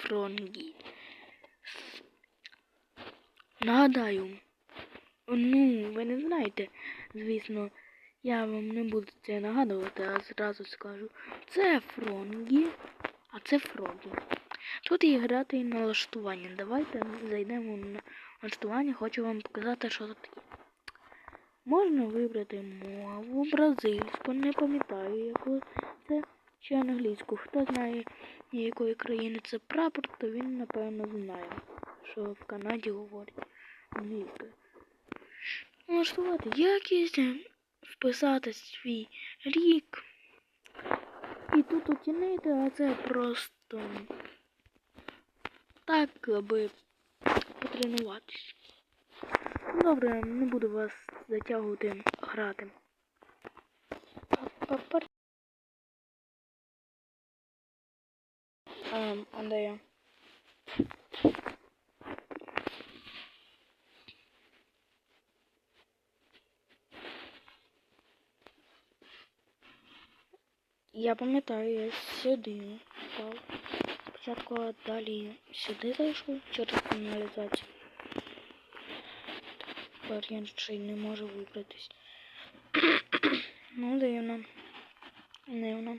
Фронги. Нагадаю, ну, ви не знаєте, звісно, я вам не буду це нагадувати, а зразу скажу. Це Фронгі, а це Фрогі. Тут є грати і налаштування. Давайте зайдемо на налаштування, хочу вам показати, що це таке. Можна вибрати мову бразильську, не пам'ятаю яку це чи англійську. Хто знає якої країни це прапор, то він, напевно, знає, що в Канаді говорять англійською. Налаштувати якість, е, вписати свій рік. І тут оцінити, а це просто так, аби потренуватись. Добре, не буду вас затягувати грати. Um, andaya. Я пам'ятаю, я сюди впав. Спочатку далі сюди зайшов через каналізацію. Тепер я ще й не можу вибратись. ну, дивно. Дивно.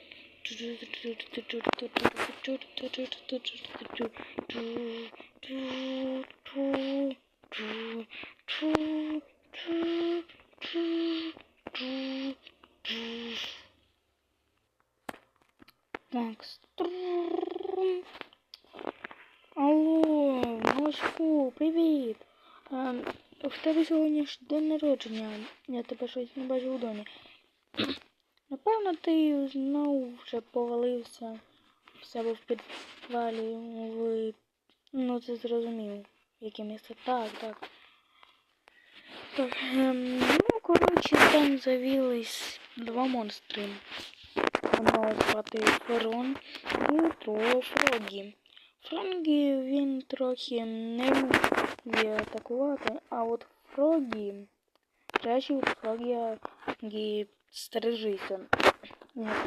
Макс. Алло, Машку, привет! А, ем, в тебе сьогодні день народження. Я тебе щось не бачив у домі. Напевно, ти знову вже повалився в себе в підвалі. В... Ну, це зрозумів. Яке місце. Так, так. Так, ем, ну, коротше, там завілись два монстри. Одного звати Ферон і другого Фрогі. Він трохи не вміє атакувати, а от Фрогі краще Фрогі стережися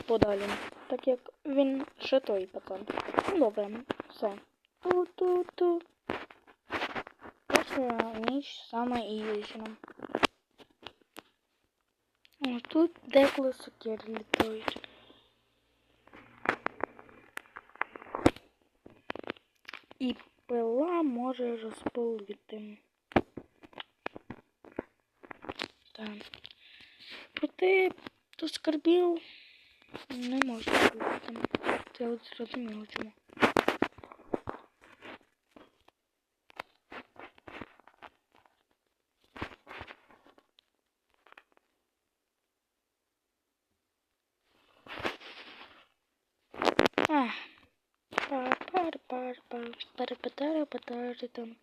подалі. Так як він ще той пацан. Добре, все. Ту-ту-ту. Перша ніч саме ігрічна. О, тут деколи сокири літають. І пила може розпилити. Так. Проте до скарбів не можна бути. Це от зрозуміло чому. А. Пар пар пар пар пар пар пар пар там.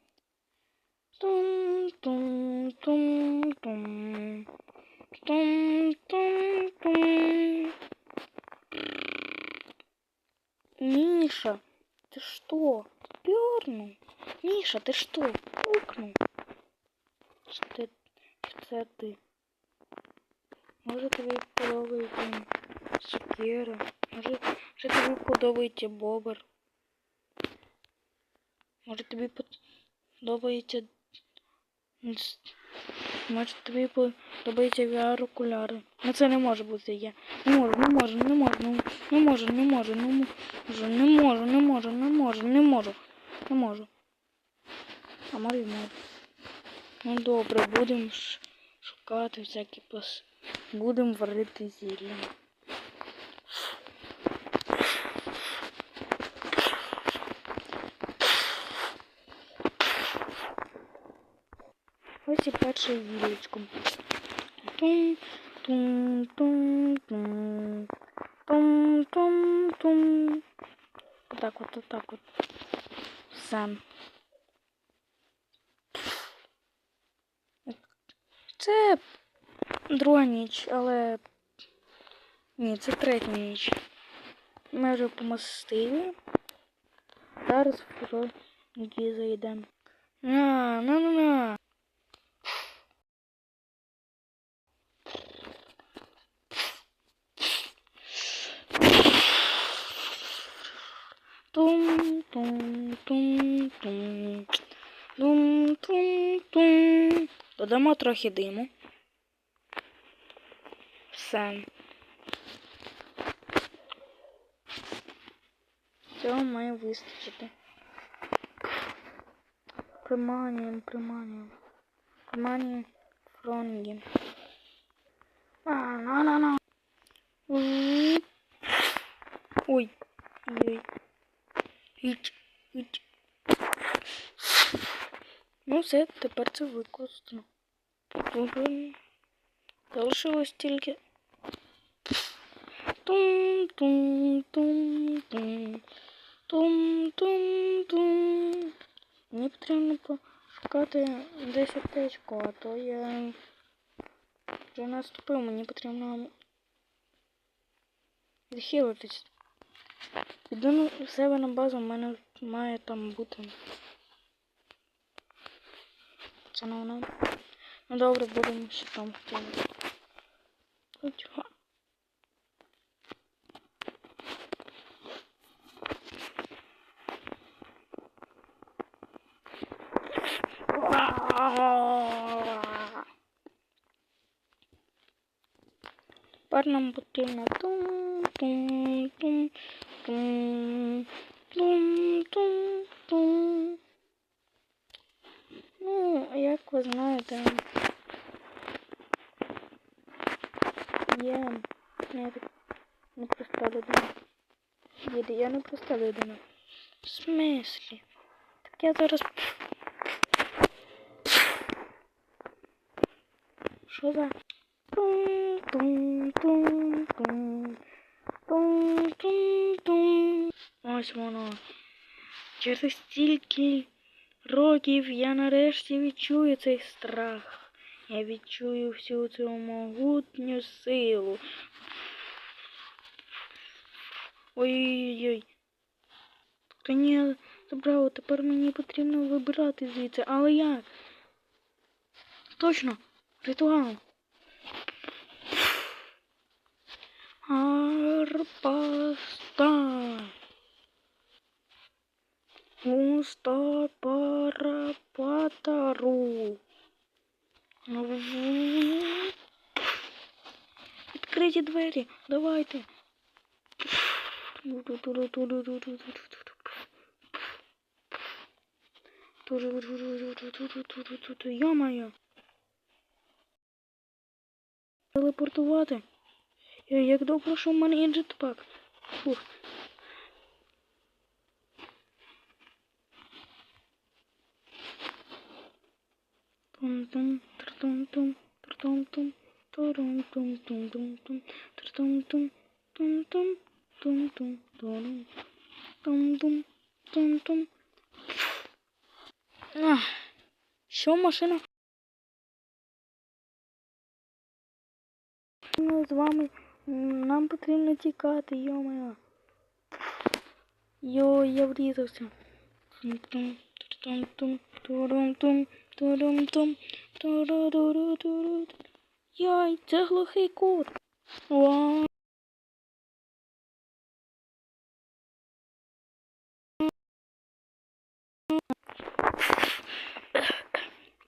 Тум тум тум тум. Тум Тум-тум-тум. Миша, ты что? Пернул? Миша, ты что? Пукнул? Что это? Это ты? Может, вы подобаете Секера? Может, может ви подобаєте бобр? Может тобі подобається Може тобі подобається VR-окуляри? Ну це не може бути я. Не можу, не можу, не можу, не можу, не можу, не можу, не можу, не можу, не можу, не можу, не можу. А Марі можу. Ну добре, будемо шукати всякі пас. Будемо варити зілля. Ось і перше вілечко. Тум, Тум-тум-тум. Тум-тум-тум. Отак от, отак от. Все. Це друга ніч, але. Ні, це третя ніч. Ми вже помастили. Зараз в фронті зайдемо. На, на, на, на. Тум, тум, тум, тум. Тум, тум. Додамо трохи диму. Все. Цього має вистачити. Приманюємо, приманюємо. Приманюємо фронгі. А, на, на, на. Ой. Ой. Іч, іч. Ну все, тепер це використано. Залишилось тільки. Тум-тум-тум-тум. Тум-тум-тум. Мені потрібно пошукати десь аптечку, а то я вже наступив, мені потрібно захилитись. Піду на- в себе на базу, в мене має там бути. Це не воно. Ну добре, будемо ще там хотіли. Хоч га- Тепер нам потрібно тум тум тум тум тум тум тум. Ну, як ви знаєте, я не проста людина. Діди, я не проста людина. В смислі? Так я зараз. Що за? Ось воно. Через стільки років я нарешті відчую цей страх. Я відчую всю цю могутню силу. Ой-ой-ой. Та ні, забрало, тепер мені потрібно вибирати звідси. Але як? Точно, ритуал. Арпаста. Уста парапатару. Відкриті двері, давайте. Йо-моє. Телепортувати. Як добре, що в мене є джетпак. Фух. Тум-тум, тр-тум-тум, тр-тум-тум, турум-тум-тум-тум-тум, тр-тум-тум, тум-тум, тум-тум, турум, тум-тум, тум-тум. Ах, Що машина? З вами нам потрібно тікати, йо-моє. Йо, я врізався. Тум-тум, тум-тум, турум-тум, турум-тум, туру-ру-ру-ру-ру. Яй, це глухий кут. Вау.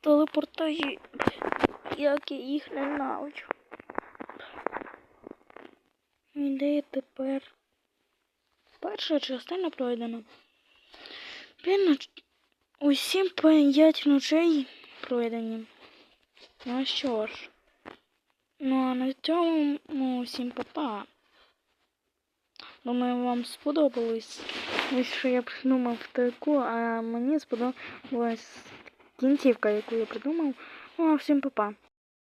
Телепортажі, як я їх ненавиджу. І Де я тепер? Перша частина пройдена. Ноч... Усім п'ять ночей пройдені. Ну що ж. Ну а на цьому ну, всім папа. Думаю, вам сподобалось. Ось що я придумав таку, а мені сподобалась кінцівка, яку я придумав. Ну а всім папа.